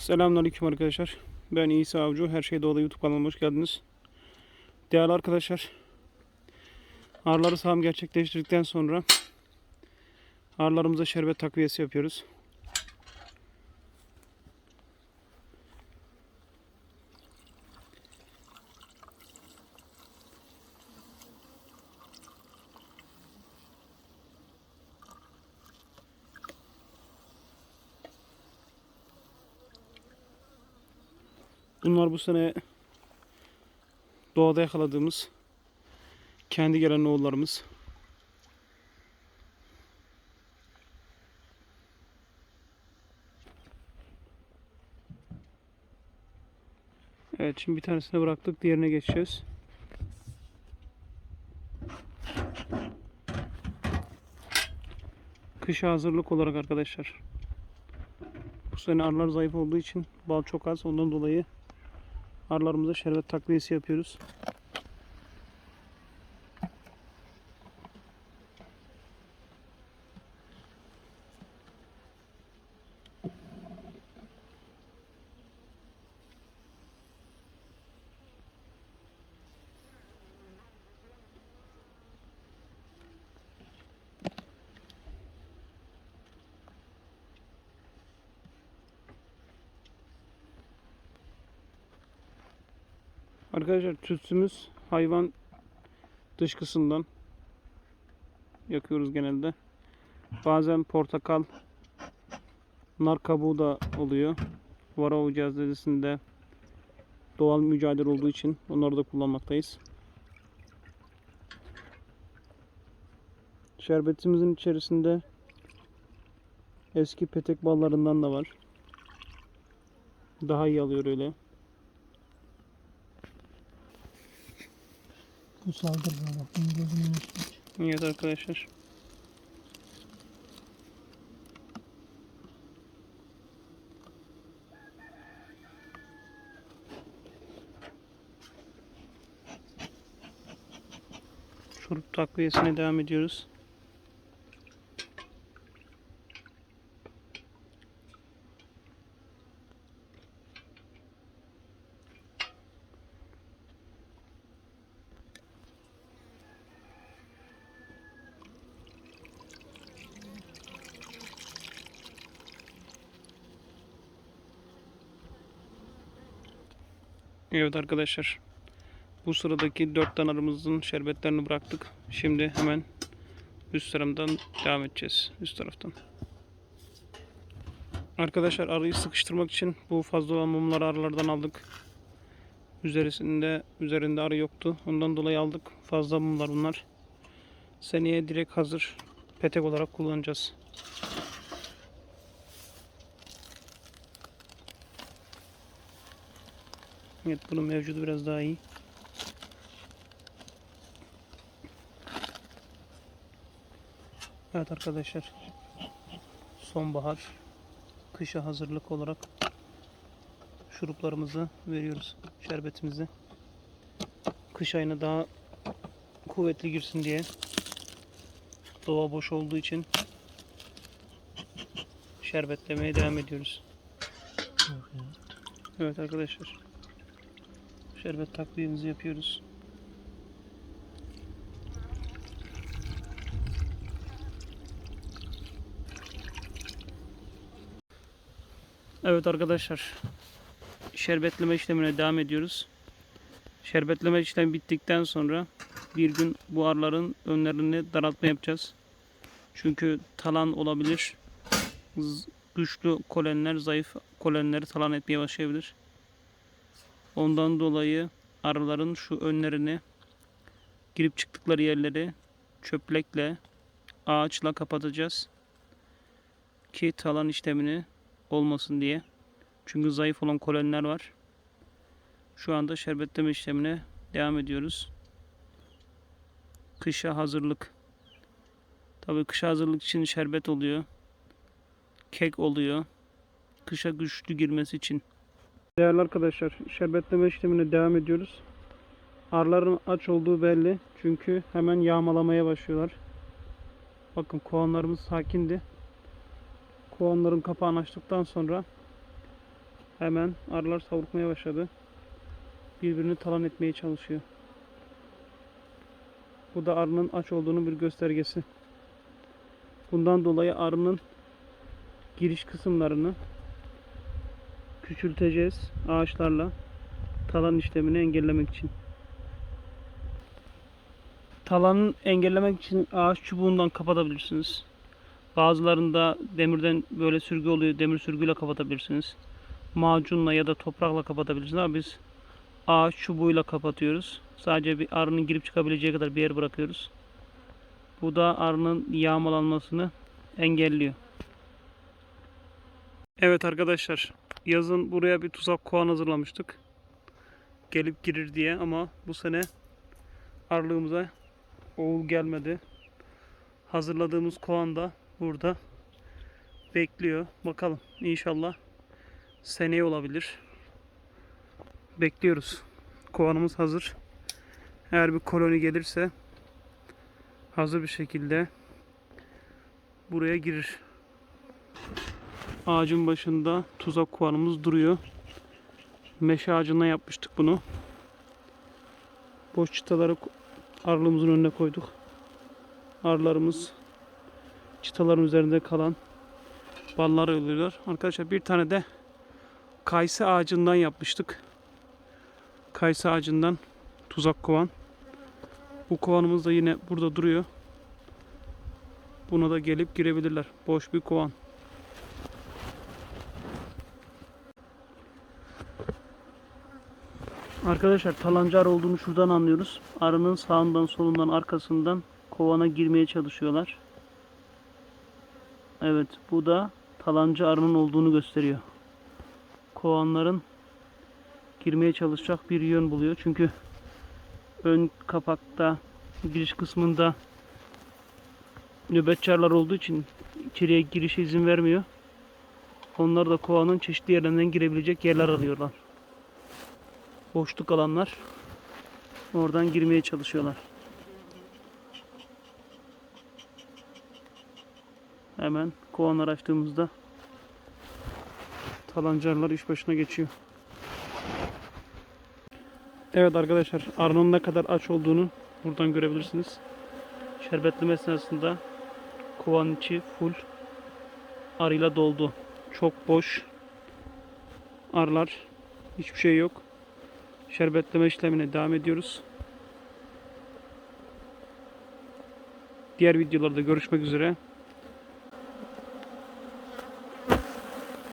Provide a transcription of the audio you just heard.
Selamünaleyküm arkadaşlar. Ben İsa Avcı. Her şey doğada YouTube kanalıma hoş geldiniz. Değerli arkadaşlar. Arıları sağım gerçekleştirdikten sonra arılarımıza şerbet takviyesi yapıyoruz. Bunlar bu sene doğada yakaladığımız kendi gelen oğullarımız. Evet şimdi bir tanesini bıraktık diğerine geçeceğiz. Kışa hazırlık olarak arkadaşlar. Bu sene arılar zayıf olduğu için bal çok az ondan dolayı arılarımıza şerbet takviyesi yapıyoruz. Arkadaşlar tütsümüz hayvan dışkısından yakıyoruz genelde. Bazen portakal, nar kabuğu da oluyor. Varroa cihazesinde doğal mücadele olduğu için onları da kullanmaktayız. Şerbetimizin içerisinde eski petek ballarından da var. Daha iyi alıyor öyle. Bu saldırı bak. Bunun gözünün üstü. Evet arkadaşlar. Şurup takviyesine devam ediyoruz. Evet arkadaşlar. Bu sıradaki 4 tane arımızın şerbetlerini bıraktık. Şimdi hemen üst taraftan devam edeceğiz. Üst taraftan. Arkadaşlar arıyı sıkıştırmak için bu fazla olan mumları arılardan aldık. Üzerinde üzerinde arı yoktu. Ondan dolayı aldık. Fazla mumlar bunlar. Seneye direkt hazır petek olarak kullanacağız. Evet bunun mevcudu biraz daha iyi. Evet arkadaşlar. Sonbahar kışa hazırlık olarak şuruplarımızı veriyoruz. Şerbetimizi. Kış ayına daha kuvvetli girsin diye doğa boş olduğu için şerbetlemeye devam ediyoruz. Evet arkadaşlar. Şerbet takviyemizi yapıyoruz. Evet arkadaşlar. Şerbetleme işlemine devam ediyoruz. Şerbetleme işlemi bittikten sonra bir gün bu arıların önlerini daraltma yapacağız. Çünkü talan olabilir. Güçlü kolenler zayıf kolenleri talan etmeye başlayabilir. Ondan dolayı arıların şu önlerini girip çıktıkları yerleri çöplekle ağaçla kapatacağız. Ki talan işlemini olmasın diye. Çünkü zayıf olan koloniler var. Şu anda şerbetleme işlemine devam ediyoruz. Kışa hazırlık. Tabii kışa hazırlık için şerbet oluyor. Kek oluyor. Kışa güçlü girmesi için. Değerli arkadaşlar, şerbetleme işlemine devam ediyoruz. Arıların aç olduğu belli. Çünkü hemen yağmalamaya başlıyorlar. Bakın kovanlarımız sakindi. Kovanların kapağını açtıktan sonra Hemen arılar savrulmaya başladı. Birbirini talan etmeye çalışıyor. Bu da arının aç olduğunu bir göstergesi. Bundan dolayı arının giriş kısımlarını küçülteceğiz ağaçlarla talan işlemini engellemek için. Talanı engellemek için ağaç çubuğundan kapatabilirsiniz. Bazılarında demirden böyle sürgü oluyor. Demir sürgüyle kapatabilirsiniz. Macunla ya da toprakla kapatabilirsiniz ama biz ağaç çubuğuyla kapatıyoruz. Sadece bir arının girip çıkabileceği kadar bir yer bırakıyoruz. Bu da arının yağmalanmasını engelliyor. Evet arkadaşlar, yazın buraya bir tuzak kovan hazırlamıştık. Gelip girir diye ama bu sene arlığımıza oğul gelmedi. Hazırladığımız kovan da burada bekliyor. Bakalım inşallah seneye olabilir. Bekliyoruz. Kovanımız hazır. Eğer bir koloni gelirse hazır bir şekilde buraya girir. Ağacın başında tuzak kovanımız duruyor. Meşe ağacından yapmıştık bunu. Boş çıtaları arlığımızın önüne koyduk. Arılarımız çıtaların üzerinde kalan balları alıyorlar. Arkadaşlar bir tane de kayısı ağacından yapmıştık. Kayısı ağacından tuzak kovan. Bu kovanımız da yine burada duruyor. Buna da gelip girebilirler. Boş bir kovan. Arkadaşlar talancı olduğunu şuradan anlıyoruz. Arının sağından solundan arkasından kovana girmeye çalışıyorlar. Evet bu da talancı arının olduğunu gösteriyor. Kovanların girmeye çalışacak bir yön buluyor. Çünkü ön kapakta giriş kısmında nöbetçiler olduğu için içeriye girişe izin vermiyor. Onlar da kovanın çeşitli yerlerinden girebilecek yerler arıyorlar. Boşluk alanlar oradan girmeye çalışıyorlar. Hemen kovanlar açtığımızda talancarlar iş başına geçiyor. Evet arkadaşlar arının ne kadar aç olduğunu buradan görebilirsiniz. Şerbetleme esnasında kovanın içi full arıyla doldu. Çok boş arılar. Hiçbir şey yok. Şerbetleme işlemine devam ediyoruz. Diğer videolarda görüşmek üzere.